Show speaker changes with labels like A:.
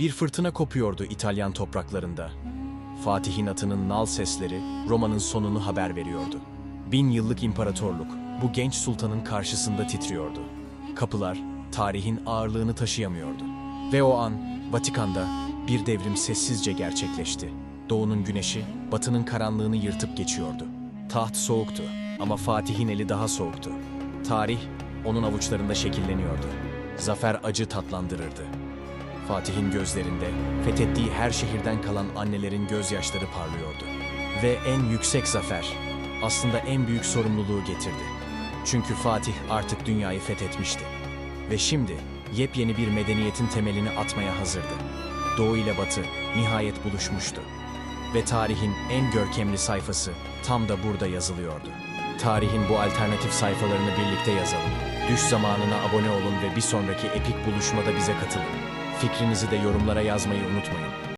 A: Bir fırtına kopuyordu İtalyan topraklarında. Fatih'in atının nal sesleri Roma'nın sonunu haber veriyordu. Bin yıllık imparatorluk bu genç sultanın karşısında titriyordu. Kapılar tarihin ağırlığını taşıyamıyordu. Ve o an Vatikan'da bir devrim sessizce gerçekleşti. Doğunun güneşi batının karanlığını yırtıp geçiyordu. Taht soğuktu ama Fatih'in eli daha soğuktu. Tarih onun avuçlarında şekilleniyordu. Zafer acı tatlandırırdı. Fatih'in gözlerinde fethettiği her şehirden kalan annelerin gözyaşları parlıyordu. Ve en yüksek zafer aslında en büyük sorumluluğu getirdi. Çünkü Fatih artık dünyayı fethetmişti. Ve şimdi yepyeni bir medeniyetin temelini atmaya hazırdı. Doğu ile Batı nihayet buluşmuştu. Ve tarihin en görkemli sayfası tam da burada yazılıyordu. Tarihin bu alternatif sayfalarını birlikte yazalım. Düş zamanına abone olun ve bir sonraki epik buluşmada bize katılın. Fikrinizi de yorumlara yazmayı unutmayın.